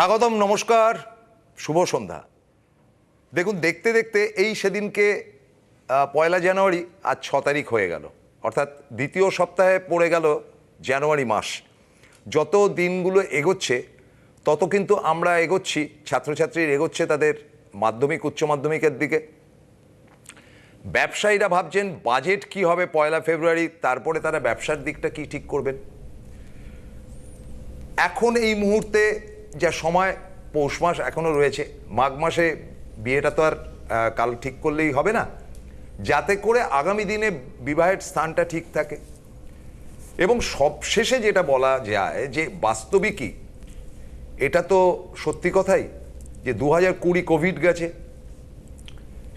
স্বাগতম, নমস্কার, শুভ সন্ধ্যা। দেখুন, দেখতে দেখতে এই সেদিনকে পয়লা জানুয়ারি আজ ছ তারিখ হয়ে গেল। অর্থাৎ দ্বিতীয় সপ্তাহে পড়ে গেল জানুয়ারি মাস। যত দিনগুলো এগোচ্ছে, তত কিন্তু আমরা এগোচ্ছি, ছাত্রছাত্রীর এগোচ্ছে তাদের মাধ্যমিক, উচ্চ মাধ্যমিকের দিকে। ব্যবসায়ীরা ভাবছেন, বাজেট কি হবে পয়লা ফেব্রুয়ারি, তারপরে তারা ব্যবসার দিকটা কি ঠিক করবেন? এখন এই মুহূর্তে যা সময়, পৌষ মাস এখনও রয়েছে, মাঘ মাসে বিয়েটা তো আর কাল ঠিক করলেই হবে না। যাতে করে আগামী দিনে বিবাহের স্থানটা ঠিক থাকে। এবং সবশেষে যেটা বলা যায় যে বাস্তবিকই, এটা তো সত্যি কথাই যে দু হাজার কুড়ি কোভিড গেছে,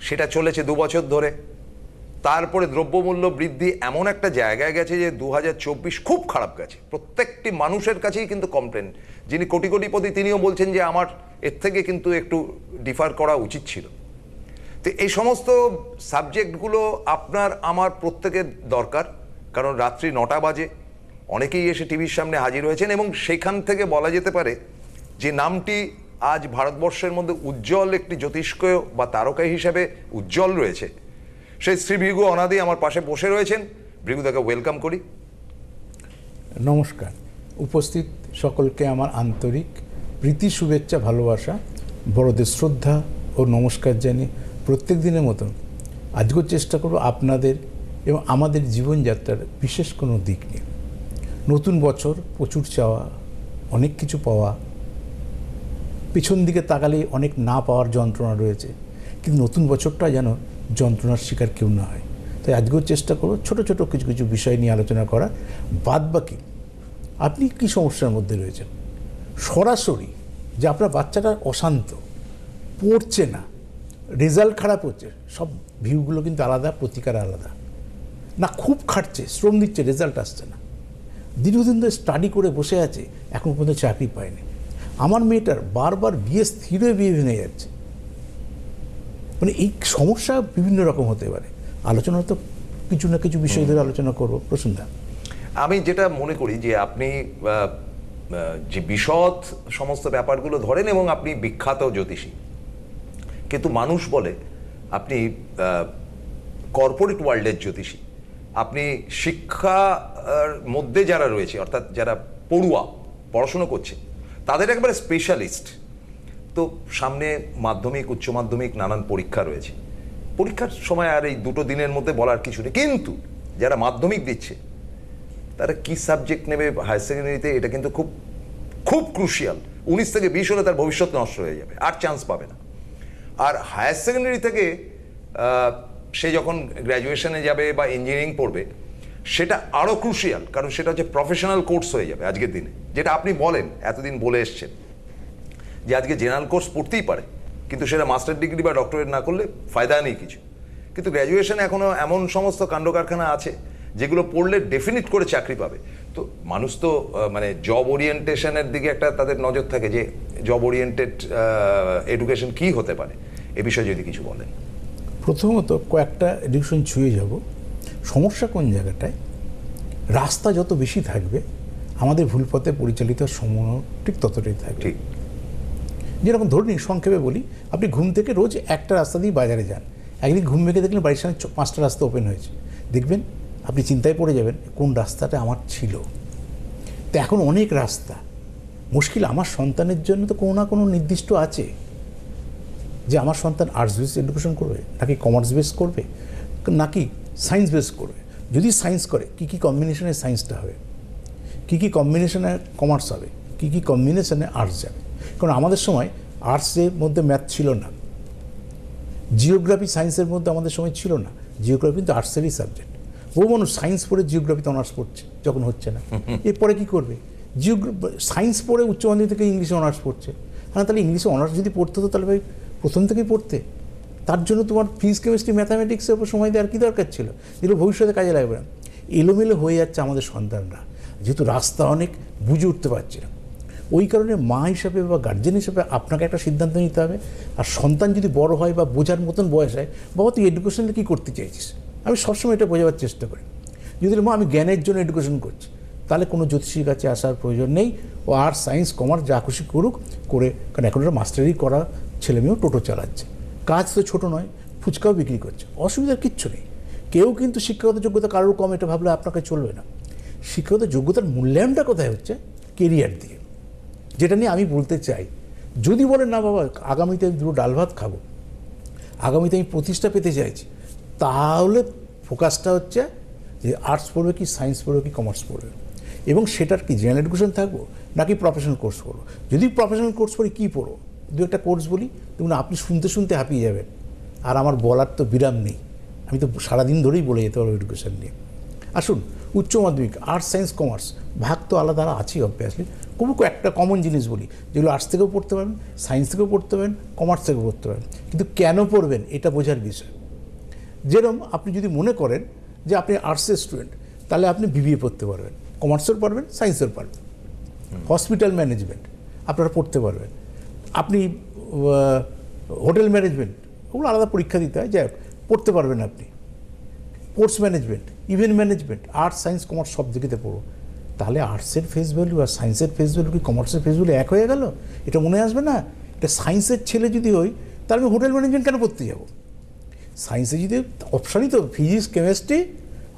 সেটা চলেছে দু বছর ধরে। তারপরে দ্রব্যমূল্য বৃদ্ধি এমন একটা জায়গায় গেছে যে দু হাজার চব্বিশ খুব খারাপ গেছে। প্রত্যেকটি মানুষের কাছেই কিন্তু কমপ্লেন যিনি কোটি কোটিপতি তিনিও বলছেন যে আমার এর থেকে কিন্তু একটু ডিফার করা উচিত ছিল। তো এই সমস্ত সাবজেক্টগুলো আপনার, আমার প্রত্যেকের দরকার। কারণ রাত্রি নটা বাজে, অনেকেই এসে টিভির সামনে হাজির হয়েছেন এবং সেখান থেকে বলা যেতে পারে যে নামটি আজ ভারতবর্ষের মধ্যে উজ্জ্বল একটি জ্যোতিষ্ক বা তারকা হিসেবে উজ্জ্বল রয়েছে। সেই শ্রী ভৃগু অনাদি আমার পাশে বসে রয়েছেন। ভৃগুদাকে ওয়েলকাম করি। নমস্কার। উপস্থিত সকলকে আমার আন্তরিক প্রীতি, শুভেচ্ছা, ভালোবাসা, বড়দের শ্রদ্ধা ও নমস্কার জানিয়ে প্রত্যেক দিনের মতন আজকেও চেষ্টা করব আপনাদের এবং আমাদের জীবনযাত্রার বিশেষ কোনো দিক নিয়ে। নতুন বছর, প্রচুর চাওয়া, অনেক কিছু পাওয়া, পিছন দিকে তাকালে অনেক না পাওয়ার যন্ত্রণা রয়েছে। কিন্তু নতুন বছরটা যেন যন্ত্রণার শিকার কেউ না হয়। তাই আজকেও চেষ্টা করব ছোট ছোট কিছু কিছু বিষয় নিয়ে আলোচনা করা। বাদ বাকি আপনি কি সমস্যার মধ্যে রয়েছেন? সরাসরি যে আপনার বাচ্চাটা অশান্ত, পড়ছে না, রেজাল্ট খারাপ হচ্ছে, সব ভিউগুলো কিন্তু আলাদা, প্রতিকার আলাদা। না, খুব খাটছে, শ্রম দিচ্ছে, রেজাল্ট আসছে না। দীর্ঘদিন ধরে স্টাডি করে বসে আছে, এখন পর্যন্ত চাকরি পায়নি। আমার মেয়েটার বারবার বিয়ে স্থির বিয়ে ভেঙে যাচ্ছে। মানে এই সমস্যা বিভিন্ন রকম হতে পারে। আলোচনা তো কিছু না কিছু বিষয় ধরে আলোচনা করব। প্রসন্দা আমি যেটা মনে করি যে আপনি যে বিশদ সমস্ত ব্যাপারগুলো ধরেন এবং আপনি বিখ্যাত জ্যোতিষী। কিন্তু মানুষ বলে আপনি কর্পোরেট ওয়ার্ল্ডের জ্যোতিষী। আপনি শিক্ষার মধ্যে যারা রয়েছে অর্থাৎ যারা পড়ুয়া পড়াশুনো করছে তাদের একবারে স্পেশালিস্ট তো সামনে মাধ্যমিক, উচ্চ মাধ্যমিক, নানান পরীক্ষা রয়েছে। পরীক্ষার সময় আর এই দুটো দিনের মধ্যে বলার কিছু নেই। কিন্তু যারা মাধ্যমিক দিচ্ছে, তারা কি সাবজেক্ট নেবে হায়ার সেকেন্ডারিতে এটা কিন্তু খুব খুব ক্রুশিয়াল উনিশ থেকে বিশ হলে তার ভবিষ্যৎ নষ্ট হয়ে যাবে, আর চান্স পাবে না। আর হায়ার সেকেন্ডারি থেকে সে যখন গ্র্যাজুয়েশনে যাবে বা ইঞ্জিনিয়ারিং পড়বে, সেটা আরও ক্রুশিয়াল কারণ সেটা হচ্ছে প্রফেশনাল কোর্স হয়ে যাবে আজকের দিনে। যেটা আপনি বলেন, এতদিন বলে এসছেন। যে আজকে জেনারেল কোর্স পড়তেই পারে কিন্তু সেটা মাস্টার ডিগ্রি বা ডক্টরেট না করলে ফায়দা নেই কিছু। কিন্তু গ্র্যাজুয়েশনে এখনও এমন সমস্ত কাণ্ড কারখানা আছে যেগুলো পড়লে ডেফিনিট করে চাকরি পাবে। তো মানুষ তো মানে জব ওরিয়েন্টেশনের দিকে একটা তাদের নজর থাকে যে জব ওরিয়েন্টেড এডুকেশন কি হতে পারে এ বিষয়ে যদি কিছু বলেন। প্রথমত কয়েকটা এডুকেশন ছুঁয়ে যাব। সমস্যা কোন জায়গাটায়? রাস্তা যত বেশি থাকবে আমাদের ভুল পথে পরিচালিত সময় ঠিক ততটাই থাকবে। ঠিক। যেরকম ধরে নিন সংক্ষেপে বলি, আপনি ঘুম থেকে রোজ একটা রাস্তা দিয়ে বাজারে যান। একদিন ঘুম ভেঙে দেখলেন বাড়ির সামনে পাঁচটা রাস্তা ওপেন হয়েছে। দেখবেন আপনি চিন্তায় পড়ে যাবেন, কোন রাস্তাটা আমার ছিল? তো এখন অনেক রাস্তা। মুশকিল, আমার সন্তানের জন্য তো কোনো না কোনো নির্দিষ্ট আছে। যে আমার সন্তান আর্টস বেস এডুকেশন করবে, নাকি কমার্স বেস করবে, নাকি সায়েন্স বেস করবে। যদি সায়েন্স করে, কী কী কম্বিনেশনে সায়েন্সটা হবে? কী কী কম্বিনেশনে কমার্স হবে? কী কী কম্বিনেশনে আর্টস যাবে? কারণ আমাদের সময় আর্টসের মধ্যে ম্যাথ ছিল না। জিওগ্রাফি সায়েন্সের মধ্যে আমাদের সময় ছিল না। জিওগ্রাফি কিন্তু আর্টসেরই সাবজেক্ট বহু মানুষ সায়েন্স পড়ে জিওগ্রাফিতে অনার্স পড়ছে যখন হচ্ছে না। এরপরে কী করবে? জিওগ্রাফি সায়েন্স পড়ে উচ্চ মাধ্যমিক থেকে ইংলিশে অনার্স পড়ছে। হ্যাঁ তাহলে ইংলিশে অনার্স যদি পড়তে হতো তাহলে ভাই প্রথম থেকেই পড়তে। তার জন্য তোমার ফিজিক্স কেমিস্ট্রি ম্যাথামেটিক্সের উপর সময় দেওয়ার কী দরকার ছিল? যেগুলো ভবিষ্যতে কাজে লাগবে না। এলোমেলো হয়ে যাচ্ছে আমাদের সন্তানরা। যেহেতু রাস্তা অনেক বুঝে উঠতে পারছে না। ওই কারণে মা হিসাবে বা গার্জেন হিসাবে আপনাকে একটা সিদ্ধান্ত নিতে হবে। আর সন্তান যদি বড় হয় বা বোঝার মতন বয়স হয়, বাবা, তুই এডুকেশনে কী করতে চাইছিস? আমি সবসময় এটা বোঝাবার চেষ্টা করি। যদি মা, আমি জ্ঞানের জন্য এডুকেশন করছি। তাহলে কোনো জ্যোতিষীর কাছে আসার প্রয়োজন নেই। ও আর্টস সায়েন্স কমার্স যা খুশি করুক, করে কারণ এখন ওরা মাস্টারি করা ছেলেমেয়েও টোটো চালাচ্ছে। কাজ তো ছোট নয়, ফুচকাও বিক্রি করছে। অসুবিধার কিচ্ছু নেই। কেউ কিন্তু শিক্ষাগত যোগ্যতা কারোর কম, এটা ভাবলে আপনাকে চলবে না। শিক্ষাগত যোগ্যতার মূল্যায়নটা কোথায় হচ্ছে? কেরিয়ার দিয়ে। যেটা নিয়ে আমি বলতে চাই, যদি বলেন, না বাবা, আগামীতে আমি দুটো ডাল ভাত খাব, আগামীতে আমি প্রতিষ্ঠা পেতে চাইছি, তাহলে ফোকাসটা হচ্ছে যে আর্টস পড়বে কি, সায়েন্স পড়বে কি, কমার্স পড়বে। এবং সেটার কি জেনারেল এডুকেশন থাকব, নাকি প্রফেশনাল কোর্স করব? যদি প্রফেশনাল কোর্স করি কী পড়ো? দু একটা কোর্স বলি, দেখুন, আপনি শুনতে শুনতে হাঁপিয়ে যাবেন। আর আমার বলার তো বিরাম নেই। আমি তো সারাদিন ধরেই বলে যেতে পারব এডুকেশন নিয়ে। আসুন, উচ্চ মাধ্যমিক, আর্টস, সায়েন্স, কমার্স, ভাগ তো আলাদা আছেই অবভিয়াসলি খুব একটা কমন জিনিস বলি যেগুলো আর্টস থেকেও পড়তে পারবেন সায়েন্স থেকেও পড়তে পারেন কমার্স থেকেও পড়তে পারেন কিন্তু কেন পড়বেন এটা বোঝার বিষয়। যেরকম আপনি যদি মনে করেন যে আপনি আর্টসের স্টুডেন্ট তাহলে আপনি বিবিএ পড়তে পারবেন। কমার্সের পারবেন সায়েন্সের পারবেন। হসপিটাল ম্যানেজমেন্ট আপনারা পড়তে পারবেন। আপনি হোটেল ম্যানেজমেন্ট ওগুলো আলাদা পরীক্ষা দিতে হয়। যাই হোক, পড়তে পারবেন আপনি। Sports management event management arts science commerce সব দিকেতে পড়ো। তাহলে আর্টসের ফেস ভ্যালু আর সায়েন্সের ফেস ভ্যালু কি কমার্সের ফেস ভ্যালু এক হয়ে গেল? এটা মনে আসবে না? এটা সায়েন্সের ছেলে যদি হই, তাহলে আমি হোটেল ম্যানেজমেন্ট কেন পড়তে যাব? সায়েন্সে যদি অপশানই তো ফিজিক্স কেমিস্ট্রি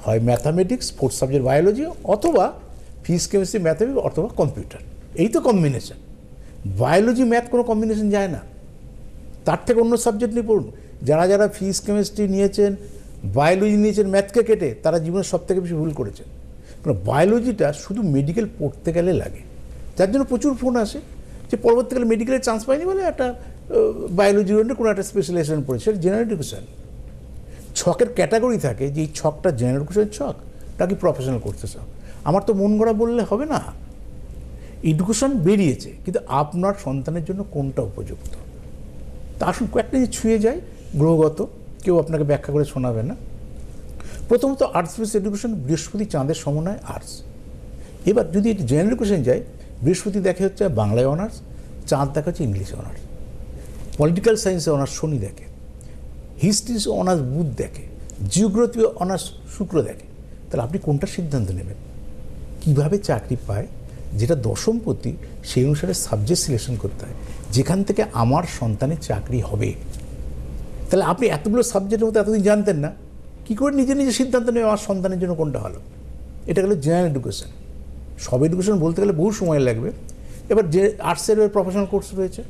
হয় ম্যাথামেটিক্স স্পোর্টস সাবজেক্ট বায়োলজি অথবা ফিজিক্স কেমিস্ট্রি ম্যাথামেটিক্স অথবা কম্পিউটার এই তো কম্বিনেশন বায়োলজি ম্যাথ কোনো কম্বিনেশন যায় না। তার থেকে অন্য সাবজেক্ট নিয়ে পড়ুন। যারা যারা ফিজিক্স কেমিস্ট্রি নিয়েছেন বায়োলজি নিয়েছেন ম্যাথকে কেটে, তারা জীবনের সব থেকে বেশি ভুল করেছেন। কারণ বায়োলজিটা শুধু মেডিকেল পড়তে গেলে লাগে। যার জন্য প্রচুর ফোন আসে। যে পরবর্তীকালে মেডিকেলের চান্স পায়নি বলে একটা বায়োলজি কোনো একটা স্পেশালাইজেশন পড়েছে, সেটা জেনারেল এডুকেশন ছকের ক্যাটাগরি থাকে যে এই ছকটা জেনারেল এডুকেশন ছক, নাকি প্রফেশনাল করতে চাও আমার তো মন গড়া বললে হবে না। এডুকেশন বেরিয়েছে, কিন্তু আপনার সন্তানের জন্য কোনটা উপযুক্ত? তা আসুন কয়েকটা যে ছুঁয়ে যায়, গ্রহগত, কেউ আপনাকে ব্যাখ্যা করে শোনাবে না। প্রথমত আর্টস বেস এডুকেশন বৃহস্পতি চাঁদের সমন্বয় আর্টস এবার যদি এটি জেনারেল এডুকেশন যায়, বৃহস্পতি দেখে হচ্ছে বাংলায় অনার্স চাঁদ দেখা হচ্ছে ইংলিশে অনার্স পলিটিক্যাল সায়েন্সে অনার্স শনি দেখে হিস্ট্রি অনার্স বুধ দেখে জিওগ্রাফি অনার্স শুক্র দেখে, তাহলে আপনি কোনটা সিদ্ধান্ত নেবেন? কীভাবে চাকরি পায়? যেটা দশমপতি সেই অনুসারে সাবজেক্ট সিলেকশন করতে হয়। যেখান থেকে আমার সন্তানের চাকরি হবে। তাহলে আপনি এতগুলো সাবজেক্টের মধ্যে এতদিন জানতেন না। কী করে নিজে নিজে সিদ্ধান্ত নেবে আমার সন্তানের জন্য কোনটা ভালো? এটা গেলো জেনারেল এডুকেশন সব এডুকেশন বলতে গেলে বহু সময় লাগবে। এবার যে আর্টসের প্রফেশনাল কোর্স রয়েছে।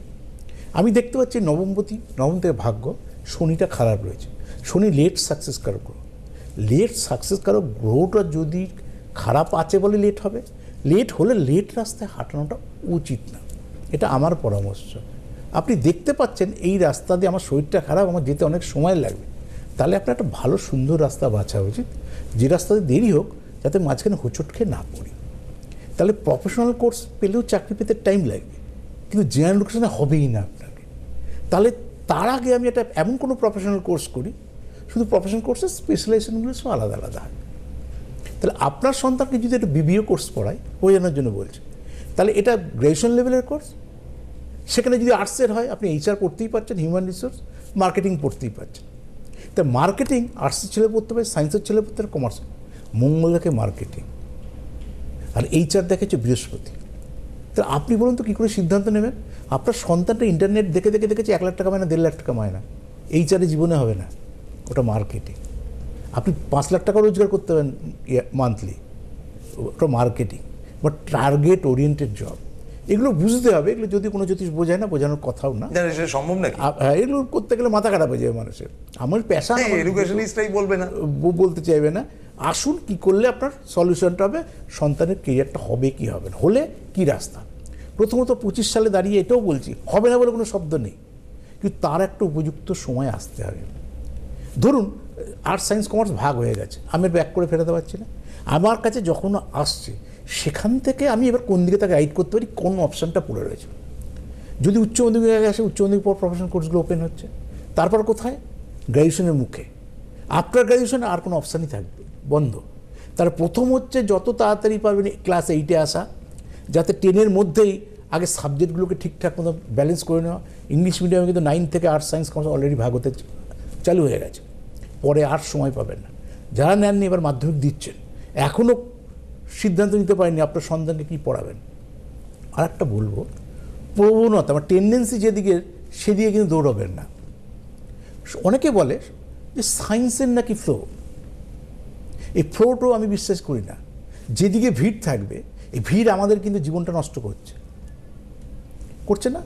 আমি দেখতে পাচ্ছি নবমপতি, নবম থেকে ভাগ্য, শনিটা খারাপ রয়েছে। শনি লেট সাকসেস কারক গ্রহ। লেট সাকসেস কারক গ্রহটা যদি খারাপ আছে বলে লেট হবে লেট হলে লেট রাস্তায় হাঁটানোটা উচিত না। এটা আমার পরামর্শ। আপনি দেখতে পাচ্ছেন এই রাস্তা দিয়ে আমার শরীরটা খারাপ, আমার যেতে অনেক সময় লাগবে। তাহলে আপনার একটা ভালো, সুন্দর রাস্তা বাছা উচিত। যে রাস্তাতে দেরি হোক, যাতে মাঝখানে হোঁচট খেয়ে না পড়ি। তাহলে প্রফেশনাল কোর্স পেলেও চাকরি পেতে টাইম লাগবে, কিন্তু জেনারেল এডুকেশনে হবেই না আপনাকে। তাহলে তার আগে আমি একটা এমন কোনো প্রফেশনাল কোর্স করি, শুধু প্রফেশনাল কোর্সের স্পেশালাইজেশনগুলো সব আলাদা আলাদা। হয় তাহলে আপনার সন্তানকে যদি একটা বিবিও কোর্স পড়ায় বোঝানোর জন্য বলছে, তাহলে এটা গ্র্যাজুয়েশন লেভেলের কোর্স সেখানে যদি আর্টসের হয়, আপনি এইচআর পড়তেই পারছেন হিউম্যান রিসোর্স মার্কেটিং পড়তেই পারছেন। তা মার্কেটিং আর্টসের ছেলে পড়তে পারে সায়েন্সের ছেলে পড়তে পারে কমার্স মঙ্গল দেখে মার্কেটিং আর এইচআর দেখেছে বৃহস্পতি। তাহলে আপনি বলুন তো কী করে সিদ্ধান্ত নেবেন? আপনার সন্তানটা ইন্টারনেট দেখে দেখে দেখেছে এক লাখ টাকা মায় না, দেড় লাখ টাকা মায় না। এইচআরে জীবনে হবে না। ওটা মার্কেটিং আপনি পাঁচ লাখ টাকা রোজগার করতে পারেন মান্থলি ওটা মার্কেটিং বা টার্গেট ওরিয়েন্টেড জব এগুলো বুঝতে হবে এগুলো যদি কোনো জ্যোতিষ বোঝায় না বোঝানোর কথাও না। সম্ভব নাকি? হ্যাঁ, এগুলো করতে গেলে মাথা খারাপ হয়ে যাবে মানুষের। আমার পেশা এডুকেশনিস্টটাই বলবে না। বলতে চাইবে না। আসুন কি করলে আপনার সলিউশনটা হবে? সন্তানের কেরিয়ারটা হবে কি হবে না? হলে কি রাস্তা? প্রথমত পঁচিশ সালে দাঁড়িয়ে এটাও বলছি হবে না বলে কোনো শব্দ নেই। কিন্তু তার একটা উপযুক্ত সময় আসতে হবে। ধরুন আর্টস সায়েন্স কমার্স ভাগ হয়ে গেছে। আমি ব্যাক করে ফেরাতে পারছি না। আমার কাছে যখন আসছে সেখান থেকে আমি এবার কোন দিকে তাকে গাইড করতে পারি, কোন অপশানটা পড়ে রয়েছে। যদি উচ্চ মাধ্যমিক আগে আসে, উচ্চ মাধ্যমিক পর প্রফেশনাল কোর্সগুলো ওপেন হচ্ছে। তারপর কোথায়? গ্র্যাজুয়েশনের মুখে। আফটার গ্র্যাজুয়েশনে আর কোনো অপশানই থাকবে, বন্ধ। তার প্রথম হচ্ছে যত তাড়াতাড়ি পারবেন ক্লাস এইটে আসা, যাতে টেনের মধ্যেই আগে সাবজেক্টগুলোকে ঠিকঠাক মতো ব্যালেন্স করে নেওয়া। ইংলিশ মিডিয়ামে কিন্তু নাইন থেকে আর্টস সায়েন্স কমার্স অলরেডি ভাগ হতে চালু হয়ে গেছে। পরে আর সময় পাবেন না। যারা নেননি এবার মাধ্যমিক দিচ্ছেন। এখনও সিদ্ধান্ত নিতে পারেননি আপনার সন্তানকে কী পড়াবেন। আর একটা বলব, প্রবণতা আমার টেন্ডেন্সি যেদিকে, সেদিকে কিন্তু দৌড়াবেন না। অনেকে বলে যে সায়েন্সের নাকি ফ্লো এই ফ্লোটাও আমি বিশ্বাস করি না। যেদিকে ভিড় থাকবে, এই ভিড় আমাদের কিন্তু জীবনটা নষ্ট করছে। করছে না?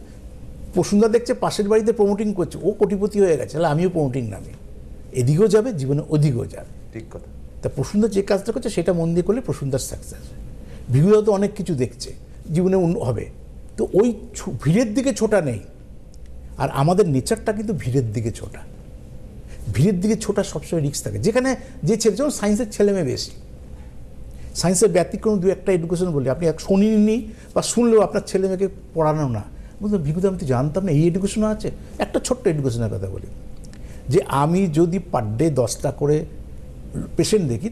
বসুন্ধরা দেখছে পাশের বাড়িতে প্রমোটিং করছে। ও কোটিপতি হয়ে গেছে, তাহলে আমিও প্রমোটিং নামি। এদিকেও যাবে, জীবনে ওদিকেও যাবে। ঠিক কথা। তা প্রসুন্দর যে কাজটা করছে, সেটা মন দিয়ে করলে প্রসুন্দর সাকসেস ভিড়ও তো অনেক কিছু দেখছে, জীবনে হবে। তো ওই ভিড়ের দিকে ছোটা নেই। আর আমাদের নেচারটা কিন্তু ভিড়ের দিকে ছোটা। ভিড়ের দিকে ছোটা সবসময় রিস্ক থাকে। যেখানে যে ছেলে, যেমন সায়েন্সের ছেলে মেয়ে বেশি। সায়েন্সের ব্যতিক্রম দু একটা এডুকেশন বলি। আপনি এক শোনেননি বা শুনলেও আপনার ছেলে মেয়েকে পড়ানো না। বলতে বিভূত আমি তো জানতাম না, এই এডুকেশনও আছে। একটা ছোট্ট এডুকেশনের কথা বলি। যে আমি যদি পার ডে দশটা করে পেশেন্ট দেখি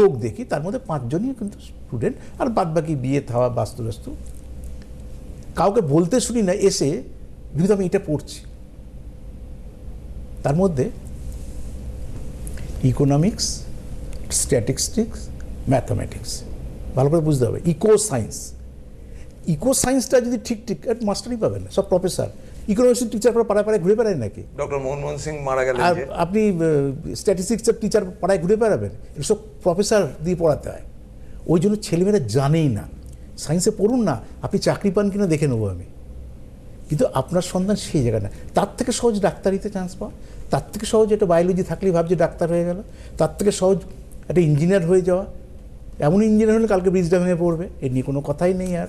লোক দেখি, তার মধ্যে পাঁচজনই কিন্তু স্টুডেন্ট আর বাদ বাকি বিয়ে থাওয়া বাস্তু বাস্তু কাউকে বলতে শুনি না, এসে বিভূত আমি এটা পড়ছি। তার মধ্যে ইকোনমিক্স স্ট্যাটিস্টিক্স ম্যাথামেটিক্স ভালো করে বুঝতে হবে। ইকো সায়েন্স ইকো সায়েন্সটা যদি ঠিক ঠিক মাস্টারই পাবেন না, সব প্রফেসর ইকোনমিক্সের টিচার পাড়ায় পাড়ায় ঘুরে বেড়ায় নাকি? ডক্টর মনমোহন সিং মারা গেলেন আর আপনি স্ট্যাটিস্টিক্সের টিচার পাড়ায় ঘুরে বেড়াবেন এসব প্রফেসর দিয়ে পড়াতে হয়। ওই জন্য ছেলেমেয়েরা জানেই না। সায়েন্সে পড়ুন না আপনি চাকরি পান কিনা দেখে নেব আমি। কিন্তু আপনার সন্তান সেই জায়গা না। তার থেকে সহজ ডাক্তারিতে চান্স পাওয়া। তার থেকে সহজ একটা বায়োলজি থাকলেই ভাবছে ডাক্তার হয়ে গেল। তার থেকে সহজ একটা ইঞ্জিনিয়ার হয়ে যাওয়া। এমন ইঞ্জিনিয়ার হলে কালকে ব্রিজটা ভেঙে পড়বে। এ নিয়ে কোনো কথাই নেই আর।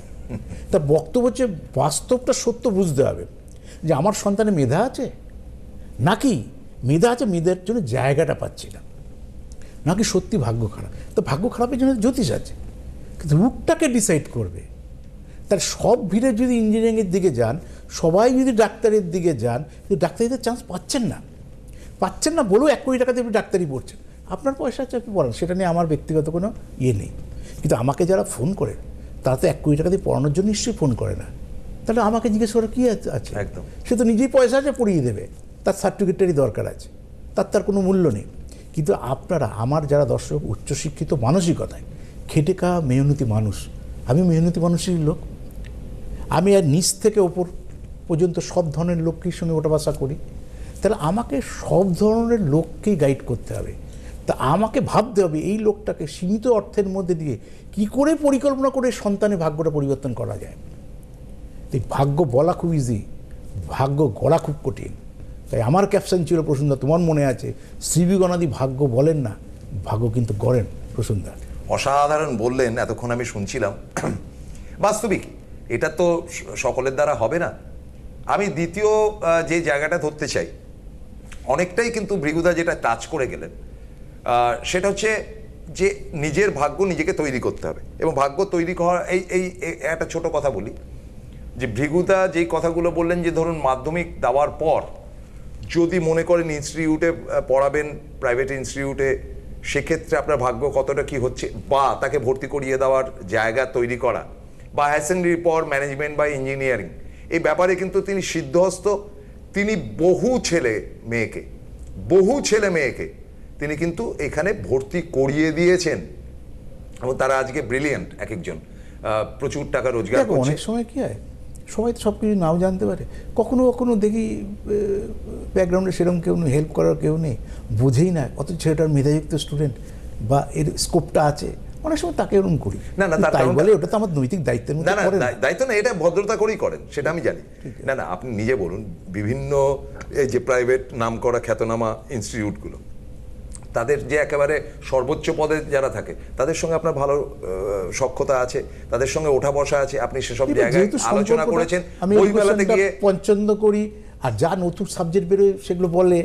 তা বক্তব্য হচ্ছে বাস্তবটা সত্য বুঝতে হবে। যে আমার সন্তানে মেধা আছে? নাকি মেধা আছে মেয়েদের জন্য জায়গাটা পাচ্ছি না? নাকি সত্যি ভাগ্য খারাপ? তো ভাগ্য খারাপের জন্য জ্যোতিষ আছে। কিন্তু রূপটাকে ডিসাইড করবে। তার সব ভিড়ে যদি ইঞ্জিনিয়ারিংয়ের দিকে যান, সবাই যদি ডাক্তারের দিকে যান, কিন্তু ডাক্তারিতে চান্স পাচ্ছেন না। পাচ্ছেন না বলেও এক কোটি টাকাতে আপনি ডাক্তারি পড়ছেন। আপনার পয়সা আছে, আপনি পড়ান। সেটা নিয়ে আমার ব্যক্তিগত কোনো ইয়ে নেই। কিন্তু আমাকে যারা ফোন করে, তারা তো এক কোটি টাকা দিয়ে পড়ানোর জন্য নিশ্চয়ই ফোন করে না। তাহলে আমাকে জিজ্ঞেস করে কী আছে? একদম। সে তো নিজেই পয়সা আছে পড়িয়ে দেবে। তার সার্টিফিকেটেরই দরকার আছে। তার তার কোনো মূল্য নেই। কিন্তু আপনারা আমার যারা দর্শক উচ্চশিক্ষিত মানসিকতায় খেটে খাওয়া মেহনতি মানুষ আমি মেহনতি মানুষেরই লোক। আমি আর নিচ থেকে ওপর পর্যন্ত সব ধরনের লোককেই সঙ্গে ওঠা বসা করি। তাহলে আমাকে সব ধরনের লোককেই গাইড করতে হবে। তা আমাকে ভাবতে হবে এই লোকটাকে সীমিত অর্থের মধ্যে দিয়ে কি করে পরিকল্পনা করে সন্তানের ভাগ্যটা পরিবর্তন করা যায়? এই ভাগ্য বলা খুব ইজি ভাগ্য গড়া খুব কঠিন। তাই আমার ক্যাপশন ছিল, প্রসুন্দা, তোমার মনে আছে? শ্রীবি গণাদি ভাগ্য বলেন না, ভাগ্য কিন্তু গড়েন, প্রসুন্দা। অসাধারণ বললেন, এতক্ষণ আমি শুনছিলাম। বাস্তবিক, এটা তো সকলের দ্বারা হবে না। আমি দ্বিতীয় যে জায়গাটা ধরতে চাই, অনেকটাই কিন্তু ভৃগুদা যেটা টাচ করে গেলেন সেটা হচ্ছে যে নিজের ভাগ্য নিজেকে তৈরি করতে হবে। এবং ভাগ্য তৈরি করা, এই, এই- একটা ছোট কথা বলি। যে ভৃগুদা যেই কথাগুলো বললেন যে ধরুন মাধ্যমিক দেওয়ার পর যদি মনে করেন ইনস্টিটিউটে পড়াবেন প্রাইভেট ইনস্টিটিউটে সেক্ষেত্রে আপনার ভাগ্য কতটা কি হচ্ছে? বা তাকে ভর্তি করিয়ে দেওয়ার জায়গা তৈরি করা বা হায়ার সেকেন্ডারির পর ম্যানেজমেন্ট বা ইঞ্জিনিয়ারিং এই ব্যাপারে কিন্তু তিনি সিদ্ধহস্ত। তিনি বহু ছেলে মেয়েকে বহু ছেলে মেয়েকে তিনি কিন্তু এখানে ভর্তি করিয়ে দিয়েছেন। এবং তারা আজকে ব্রিলিয়েন্ট এক একজন। আহ, প্রচুর টাকা রোজগার করছে অনেক সময় কি হয়? সবাই তো সব কিছু নাও জানতে পারে। কখনো কখনো দেখি ব্যাকগ্রাউন্ডে সেরকম কেউ নেই হেল্প করার কেউ নেই বুঝেই না অত ছেলেটার মেধাযুক্ত স্টুডেন্ট বা এর স্কোপটা আছে। অনেক সময় তাকে এরকম করি। না, না, তার তাই বলে ওটা তো আমার নৈতিক দায়িত্বের না মধ্যে না না দায়িত্ব না এটা ভদ্রতা করেই করেন সেটা আমি জানি। না না আপনি নিজে বলুন বিভিন্ন এই যে প্রাইভেট নাম করা খ্যাতনামা ইনস্টিটিউটগুলো তাদের যে একেবারে সর্বোচ্চ পদে যারা থাকে তাদের সঙ্গে আপনার ভালো সক্ষতা আছে তাদের সঙ্গে ওঠা বসা আছে আপনি সেসব জায়গায় আলোচনা করেছেন বই মেলাতে গিয়ে পছন্দ করি আর যা নতুন সাবজেক্ট বেরোয় সেগুলো বলে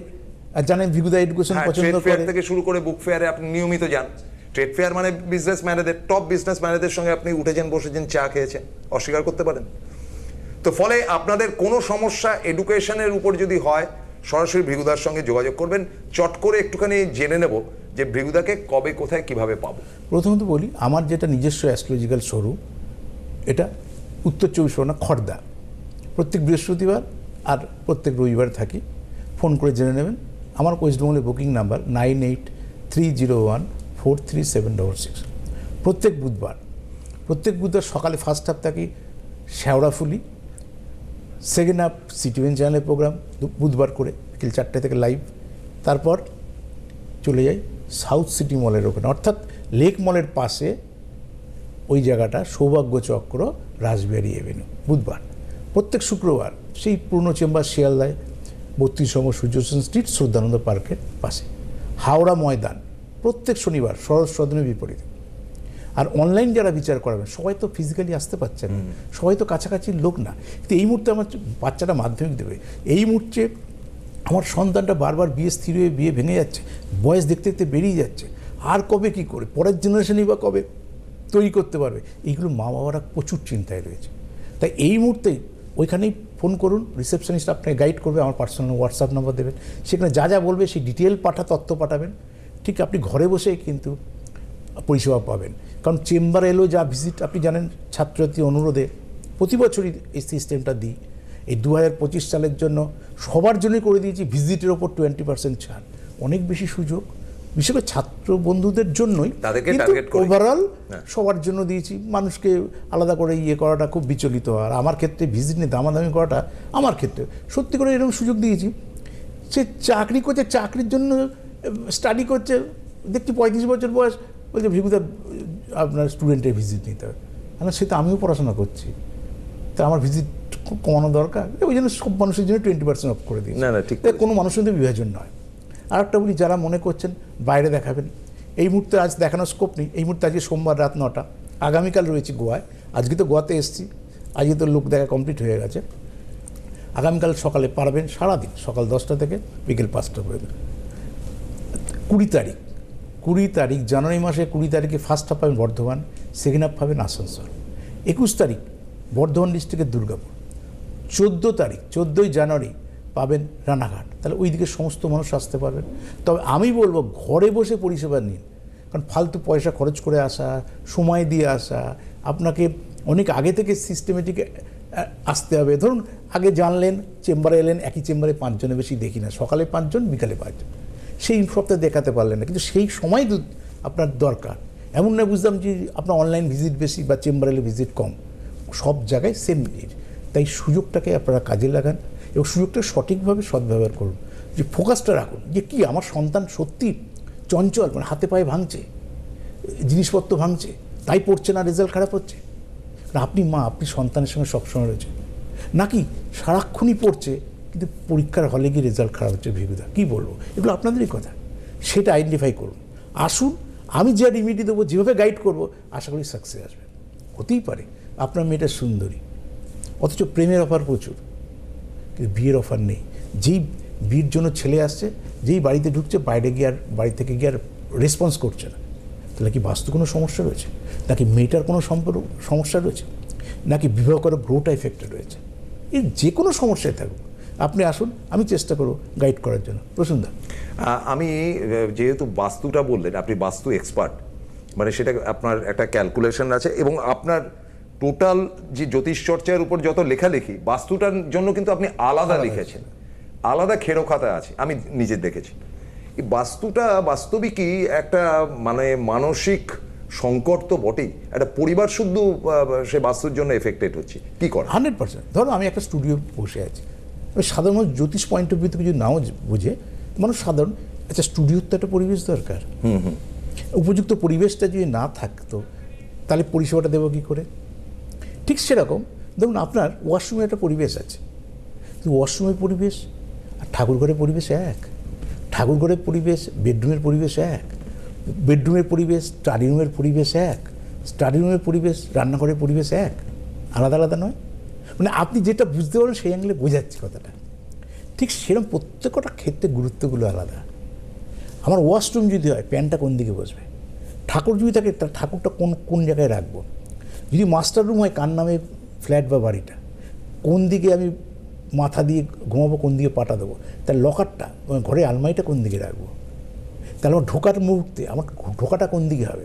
আর জানেন ভিগুদা এডুকেশন হ্যাঁ পছন্দ করে। থেকে শুরু করে বুক ফেয়ারে আপনি নিয়মিত যান। ট্রেড ফেয়ার মানে বিজনেস ম্যানেদের টপ বিজনেস ম্যানেদের সঙ্গে আপনি উঠেছেন বসেছেন চা খেয়েছেন অস্বীকার করতে পারেন। তো ফলে আপনাদের কোনো সমস্যা এডুকেশনের উপর যদি হয় সরাসরি ভৃগুদার সঙ্গে যোগাযোগ করবেন। চট করে একটুখানি জেনে নেব যে ভৃগুদাকে কবে, কোথায়, কীভাবে পাবো। প্রথমত বলি, আমার যেটা নিজস্ব অ্যাস্ট্রোলজিক্যাল শোরুম এটা উত্তর চব্বিশ পরগনা খড়দা প্রত্যেক বৃহস্পতিবার আর প্রত্যেক রবিবার থাকি। ফোন করে জেনে নেবেন। আমার ওয়েস্ট বেঙ্গলের booking number nine eight three zero one four three seven double six প্রত্যেক বুধবার প্রত্যেক বুধবার সকালে ফার্স্ট হাফ থাকি শ্যাওড়াফুলি সেকেন্ড হাফ সিটিভেন চ্যানেলের প্রোগ্রাম বুধবার করে, বিকেল চারটে থেকে লাইভ তারপর চলে যাই সাউথ সিটি মলের ওখানে। অর্থাৎ লেক মলের পাশে ওই জায়গাটা, সৌভাগ্য চক্র, রাসবিহারি এভিনিউ বুধবার। প্রত্যেক শুক্রবার সেই পুরনো চেম্বার শিয়ালদায়, বত্রিশ নম্বর সূর্যসেন স্ট্রিট শ্রদ্ধানন্দ পার্কের পাশে। হাওড়া ময়দান, প্রত্যেক শনিবার, শরৎ সদনের বিপরীতে। আর অনলাইন যারা বিচার করাবেন সবাই তো ফিজিক্যালি আসতে পারছে না। সবাই তো কাছাকাছি লোক না। কিন্তু এই মুহূর্তে আমার বাচ্চাটা মাধ্যমিক দেবে। এই মুহূর্তে আমার সন্তানটা বারবার বিয়ে স্থির হয়ে বিয়ে ভেঙে যাচ্ছে বয়স দেখতে দেখতে বেরিয়ে যাচ্ছে। আর কবে কি করে? পরের জেনারেশনই বা কবে তৈরি করতে পারবে? এইগুলো মা বাবারা প্রচুর চিন্তায় রয়েছে। তাই এই মুহূর্তে ওইখানেই ফোন করুন রিসেপশনিস্ট আপনাকে গাইড করবে আমার পার্সোনাল হোয়াটসঅ্যাপ নম্বর দেবেন। সেখানে যা যা বলবে সেই ডিটেল পাঠা তথ্য পাঠাবেন। ঠিক আপনি ঘরে বসেই কিন্তু পরিষেবা পাবেন। কারণ চেম্বার এলো যা ভিজিট আপনি জানেন ছাত্রছাত্রী অনুরোধে প্রতি বছরই এই সিস্টেমটা দিই। এই দু হাজার পঁচিশ সালের জন্য সবার জন্যই করে দিয়েছি ভিজিটের ওপর টোয়েন্টি পার্সেন্ট ছাড়। অনেক বেশি সুযোগ। বিশেষ করে ছাত্র বন্ধুদের জন্যই কিন্তু ওভারঅল হ্যাঁ। সবার জন্য দিয়েছি। মানুষকে আলাদা করে ইয়ে করাটা খুব বিচলিত। আর আমার ক্ষেত্রে ভিজিট নিয়ে দামাদামি করাটা আমার ক্ষেত্রে। সত্যি করে এরকম সুযোগ দিয়েছি। সে চাকরি করছে চাকরির জন্য স্টাডি করছে দেখছি পঁয়ত্রিশ বছর বয়স বলছে ভিগুদা আপনার স্টুডেন্টের ভিজিট নিতে হবে। না সে তো আমিও পড়াশোনা করছি। তা আমার ভিজিট কমানো দরকার? ওই জন্য সব মানুষের জন্য টোয়েন্টি পার্সেন্ট অফ করে দিই না, না, ঠিক কোনো মানুষের মধ্যে বিভাজন নয়। আর একটা বলি যারা মনে করছেন বাইরে দেখাবেন এই মুহূর্তে আজ দেখানোর স্কোপ নেই। এই মুহূর্তে আজকে সোমবার রাত নটা। আগামীকাল রয়েছি গোয়ায়। আজকে তো গোয়াতে এসেছি। আজকে তো লোক দেখা কমপ্লিট হয়ে গেছে। আগামীকাল সকালে পারবেন সারাদিন সকাল দশটা থেকে বিকেল পাঁচটা পর্যন্ত। কুড়ি তারিখ। কুড়ি তারিখ, জানুয়ারি মাসে কুড়ি তারিখে ফার্স্ট হাফ পাবেন বর্ধমান সেকেন্ড হাফ পাবেন আসানসোল। একুশ তারিখ, বর্ধমান ডিস্ট্রিক্টের দুর্গাপুর। চোদ্দ তারিখ, চোদ্দোই জানুয়ারি পাবেন রানাঘাট। তাহলে ওই দিকে সমস্ত মানুষ আসতে পারবেন। তবে আমি বলব, ঘরে বসে পরিষেবা নিন। কারণ ফালতু পয়সা খরচ করে আসা, সময় দিয়ে আসা, আপনাকে অনেক আগে থেকে সিস্টেমেটিক আসতে হবে। ধরুন, আগে জানলেন, চেম্বারে এলেন, একই চেম্বারে পাঁচজনের বেশি দেখি না। সকালে পাঁচজন, বিকালে পাঁচজন। সেই সপ্তাহে দেখাতে পারলেন না। কিন্তু সেই সময় আপনার দরকার। এমন না বুঝলাম যে আপনার অনলাইন ভিজিট বেশি বা চেম্বার এলে ভিজিট কম। সব জায়গায় সেম জিনিস তাই সুযোগটাকে আপনারা কাজে লাগান এবং সুযোগটা সঠিকভাবে সদ্ব্যবহার করুন। যে ফোকাসটা রাখুন। যে কি, আমার সন্তান সত্যি চঞ্চল মানে হাতে পায়ে ভাঙছে, জিনিসপত্র ভাঙছে, তাই পড়ছে না রেজাল্ট খারাপ হচ্ছে? আপনি মা, আপনি সন্তানের সঙ্গে সবসময় রয়েছে নাকি সারাক্ষণই পড়ছে কিন্তু পরীক্ষার হলে গিয়ে রেজাল্ট খারাপ হচ্ছে ভিগুদা কী বলব? এগুলো আপনাদেরই কথা। সেটা আইডেন্টিফাই করুন। আসুন, আমি যা রিমিডি দেবো, যেভাবে গাইড করব, আশা করি সাকসেস আসবে। হতেই পারে। আপনার মেয়েটা সুন্দরী। অথচ প্রেমের অফার প্রচুর। কিন্তু বিয়ের অফার নেই। যেই বিয়ের জন্য ছেলে আসছে, যেই বাড়িতে ঢুকছে, বাইরে গিয়ে আর, বাড়ি থেকে গিয়ে আর রেসপন্স করছে না। তাহলে কি বাস্তু কোনো সমস্যা রয়েছে? নাকি মেয়েটার কোনো সম্পর্ক, সমস্যা রয়েছে? নাকি বিবাহ করার গ্রোটা এফেক্টে রয়েছে? এর যে কোনো সমস্যায় থাকুক। আপনি আসুন আমি চেষ্টা করব গাইড করার জন্য। প্রসুন্দা আমি যেহেতু বাস্তুটা বললেন আপনি বাস্তু এক্সপার্ট মানে সেটা আপনার একটা ক্যালকুলেশন আছে এবং আপনার টোটাল যে জ্যোতিষ চর্চার উপর যত লেখালেখি বাস্তুটার জন্য কিন্তু আপনি আলাদা লিখেছেন। আলাদা খেরো খাতা আছে আমি নিজে দেখেছি। এই বাস্তুটা বাস্তবিকই একটা মানে মানসিক সংকট তো বটেই একটা পরিবার শুদ্ধ সে বাস্তুর জন্য এফেক্টেড হচ্ছে। কি করা? Hundred percent. ধরো আমি একটা স্টুডিও বসে আছি। সাধারণ মানুষ জ্যোতিষ পয়েন্ট অফ ভিউ থেকে যদি নাও বুঝে মানুষ সাধারণ আচ্ছা স্টুডিওর তো একটা পরিবেশ দরকার। উপযুক্ত পরিবেশটা যদি না থাকতো তাহলে পরিষেবাটা দেবো কী করে? ঠিক সেরকম ধরুন আপনার ওয়াশরুমের একটা পরিবেশ আছে। ওয়াশরুমের পরিবেশ আর ঠাকুরঘরের পরিবেশ এক। ঠাকুরঘরের পরিবেশ বেডরুমের পরিবেশ এক। বেডরুমের পরিবেশ স্টাডি রুমের পরিবেশ এক। স্টাডি রুমের পরিবেশ রান্নাঘরের পরিবেশ এক। আলাদা আলাদা নয়। মানে আপনি যেটা বুঝতে পারেন সেই অ্যাঙ্গেলে বোঝাচ্ছি কথাটা। ঠিক সেরকম প্রত্যেকটা ক্ষেত্রে গুরুত্বগুলো আলাদা। আমার ওয়াশরুম যদি হয় প্যানটা কোন দিকে বসবে? ঠাকুর যদি থাকে, তার ঠাকুরটা কোন কোন জায়গায় রাখব? যদি মাস্টার রুম হয়, কার নামে ফ্ল্যাট বা বাড়িটা? কোন দিকে আমি মাথা দিয়ে ঘুমাবো, কোন দিকে পাটা দেবো? তার লকারটা ঘরে আলমারিটা কোন দিকে রাখব? তাহলে আমার ঢোকার মুহূর্তে, আমার ঢোকাটা কোন দিকে হবে?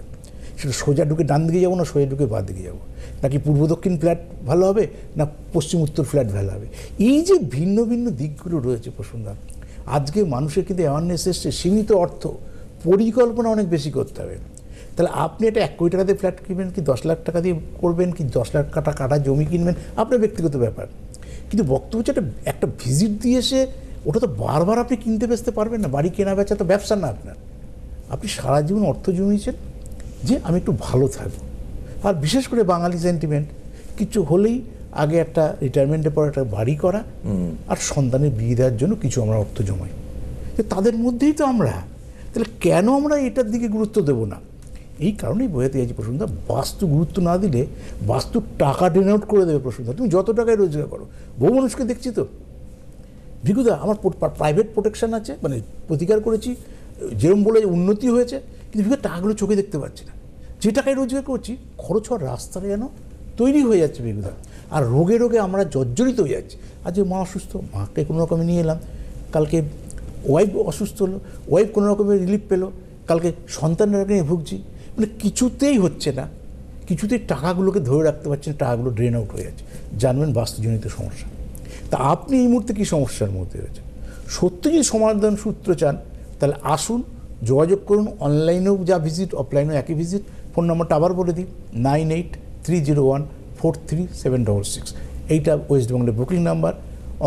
সেটা সোজা ঢুকে ডান দিকে যাব না, সোজা ঢুকে বাঁ দিকে যাব। নাকি পূর্ব দক্ষিণ ফ্ল্যাট ভালো হবে, না পশ্চিম উত্তর ফ্ল্যাট ভালো হবে? এই যে ভিন্ন ভিন্ন দিকগুলো রয়েছে প্রসন্দা আজকে মানুষের কিন্তু অ্যাওয়ারনেস এসছে, সীমিত অর্থ, পরিকল্পনা অনেক বেশি করতে হবে। তাহলে আপনি এটা এক কোটি টাকা দিয়ে ফ্ল্যাট কিনবেন কি, দশ লাখ টাকা দিয়ে করবেন কি, দশ লাখ কাটা কাটা জমি কিনবেন, আপনার ব্যক্তিগত ব্যাপার। কিন্তু বক্তব্য হচ্ছে একটা একটা ভিজিট দিয়ে এসে ওটা তো বারবার আপনি কিনতে বেচতে পারবেন না, বাড়ি কেনা বেচা তো ব্যবসা না আপনার। আপনি সারা জীবন অর্থ জমিয়েছেন যে আমি একটু ভালো থাকব। আর বিশেষ করে বাঙালি সেন্টিমেন্ট কিছু হলেই আগে একটা রিটায়ারমেন্টের পর একটা বাড়ি করা আর সন্তানের বিয়ে দেওয়ার জন্য কিছু আমরা অর্থ জমাই। তো তাদের মধ্যেই তো আমরা। তাহলে কেন আমরা এটার দিকে গুরুত্ব দেবো না? এই কারণেই বোঝাতে চাইছি প্রশ্নটা বাস্তু গুরুত্ব না দিলে বাস্তু টাকা ডেনোট করে দেবে প্রশ্নটা তুমি যত টাকায় রোজগার করো বহু মানুষকে দেখছি তো। ভিগুদা আমার প্রাইভেট প্রোটেকশন আছে মানে প্রতিকার করেছি যেরম বলে উন্নতি হয়েছে কিন্তু ভিগুদা টাকাগুলো চোখে দেখতে পাচ্ছি না। যে টাকায় রোজগার করছি, খরচ হওয়ার রাস্তাটা যেন তৈরি হয়ে যাচ্ছে ভিগুদা আর রোগে রোগে আমরা জর্জরিত হয়ে যাচ্ছি। আজ মা অসুস্থ, মাকে কোনো রকমে নিয়ে এলাম। কালকে ওয়াইফ অসুস্থ হলো ওয়াইফ কোনো রকমের রিলিফ পেল। কালকে সন্তানরা নিয়ে ভুগছি। মানে কিছুতেই হচ্ছে না। কিছুতেই টাকাগুলোকে ধরে রাখতে পারছি না, টাকাগুলো ড্রেন আউট হয়ে যাচ্ছে। জানবেন বাস্তুজনিত সমস্যা। তা আপনি এই মুহূর্তে কী সমস্যার মধ্যে রয়েছেন? সত্যি যদি সমাধান সূত্র চান, তাহলে আসুন যোগাযোগ করুন অনলাইনেও যা ভিজিট অফলাইনেও একই ভিজিট ফোন নম্বরটা আবার বলে দিই nine eight three zero one four three seven double six এইটা ওয়েস্ট বেঙ্গলের বুকিং নাম্বার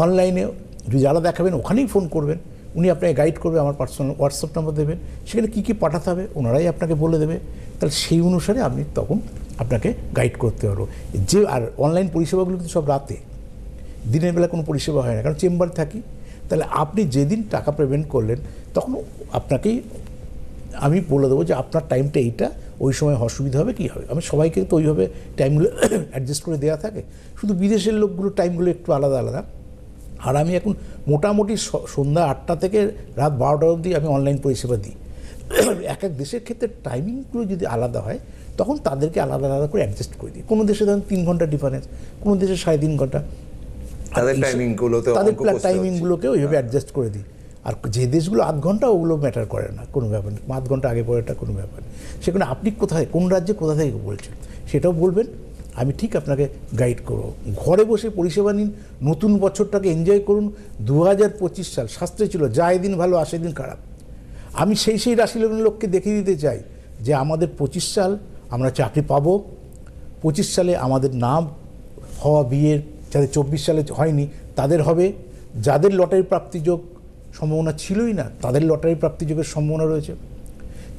অনলাইনে যদি যারা দেখাবেন, ওখানেই ফোন করবেন। উনি আপনাকে গাইড করবে, আমার পার্সোনাল হোয়াটসঅ্যাপ নাম্বার দেবেন। সেখানে কী কী পাঠাতে হবে, ওনারাই আপনাকে বলে দেবে। তাহলে সেই অনুসারে আপনি তখন আপনাকে গাইড করতে পারব। যে আর অনলাইন পরিষেবাগুলো কিন্তু সব রাতে। দিনের বেলা কোনো পরিষেবা হয় না, কারণ চেম্বার থাকি। তাহলে আপনি যেদিন টাকা পেমেন্ট করলেন, তখন আপনাকেই আমি বলে দেবো যে আপনার টাইমটা এইটা ওই সময় অসুবিধা হবে কী হবে? আমি সবাইকে তো ওইভাবে টাইমগুলো অ্যাডজাস্ট করে দেওয়া থাকে। শুধু বিদেশের লোকগুলো টাইমগুলো একটু আলাদা আলাদা। আর আমি এখন মোটামুটি স- সন্ধ্যা আটটা থেকে রাত বারোটা অবধি আমি অনলাইন পরিষেবা দিই। এক এক দেশের ক্ষেত্রে টাইমিংগুলো যদি আলাদা হয় তখন তাদেরকে আলাদা আলাদা করে অ্যাডজাস্ট করে দিই। কোনো দেশে ধরেন তিন ঘণ্টা ডিফারেন্স কোনো দেশে সাড়ে তিন ঘণ্টা। তাদের টাইমিংগুলোতে তাদের। টাইমিংগুলোকে ওইভাবে অ্যাডজাস্ট করে দিই। আর যে দেশগুলো আধ ঘণ্টা ওগুলো ম্যাটার করে না, কোনো ব্যাপার না। আধ ঘণ্টা আগে পরেটা কোনো ব্যাপার সেখানে আপনি কোথায়, কোন রাজ্যে কোথা থেকে বলছেন? সেটাও বলবেন। আমি ঠিক আপনাকে গাইড করব। ঘরে বসে পরিষেবা নিন, নতুন বছরটাকে এনজয় করুন। দু হাজার পঁচিশ সাল, শাস্ত্রে ছিল যা দিন ভালো, আসে দিন খারাপ। আমি সেই সেই রাশি লোককে দেখিয়ে দিতে চাই যে আমাদের পঁচিশ সাল আমরা চাকরি পাবো। পঁচিশ সালে আমাদের নাম হওয়া বিয়ের, যাদের চব্বিশ সালে হয়নি, তাদের হবে। যাদের লটারি প্রাপ্তিযোগ সম্ভাবনা ছিলই না। তাদের লটারি প্রাপ্তিযোগের সম্ভাবনা রয়েছে।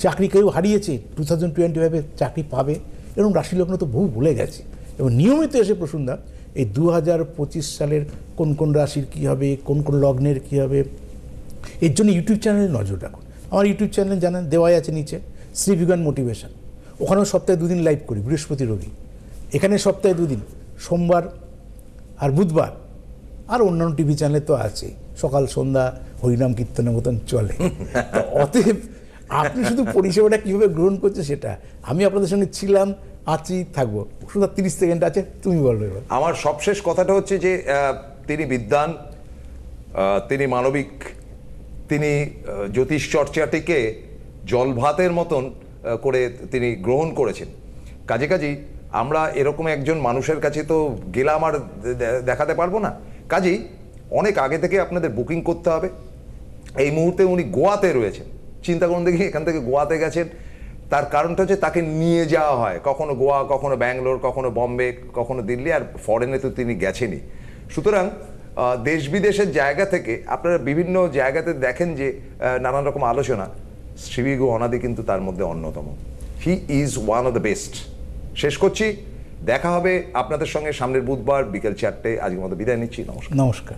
চাকরি কেউ হারিয়েছে টু থাউজেন্ড টোয়েন্টি ফাইভে চাকরি পাবে এরকম রাশি লগ্ন তো বহু ভুলে গেছে। এবং নিয়মিত এসে প্রসুন্দা এই দু হাজার পঁচিশ সালের কোন কোন রাশির কী হবে, কোন কোন লগ্নের কী হবে? এর জন্য ইউটিউব চ্যানেলে নজর রাখুন। আমার ইউটিউব চ্যানেল জানেন, দেওয়াই আছে নিচে, শ্রী বিজ্ঞান মোটিভেশন। ওখানেও সপ্তাহে দুদিন লাইভ করি, বৃহস্পতি রবি। এখানে সপ্তাহে দুদিন, সোমবার আর বুধবার। আর অন্যান্য টিভি চ্যানেলে তো আছে সকাল সন্ধ্যা হরিনাম কীর্তনের মতন চলে। অতএব আপনি শুধু পরিষেবাটা কীভাবে গ্রহণ করছে সেটা আমি আপনাদের সঙ্গে ছিলাম আছি থাকব। শুধু তিরিশ সেকেন্ড আছে তুমি বলো এবার। আমার সবশেষ কথাটা হচ্ছে যে তিনি বিদ্বান আহ, তিনি মানবিক তিনি জ্যোতিষ চর্চাটিকে জলভাতের মতন করে তিনি গ্রহণ করেছেন। কাজে কাজেই আমরা এরকম একজন মানুষের কাছে তো গেলাম আর দেখাতে পারব না। কাজেই অনেক আগে থেকে আপনাদের বুকিং করতে হবে। এই মুহূর্তে উনি গোয়াতে রয়েছেন। চিন্তা করুন দেখি এখান থেকে গোয়াতে গেছেন। তার কারণটা হচ্ছে তাকে নিয়ে যাওয়া হয়। কখনো গোয়া, কখনো ব্যাঙ্গালোর, কখনো বম্বে, কখনো দিল্লি আর ফরেনে তো তিনি গেছেনই। সুতরাং দেশ বিদেশের জায়গা থেকে আপনারা বিভিন্ন জায়গাতে দেখেন যে নানান রকম আলোচনা। শ্রীবিগু অনাদি কিন্তু তার মধ্যে অন্যতম। He is one of the best শেষ করছি। দেখা হবে আপনাদের সঙ্গে সামনের বুধবার বিকেল চারটে। আজকের মতো বিদায় নিচ্ছি। নমস্কার। নমস্কার।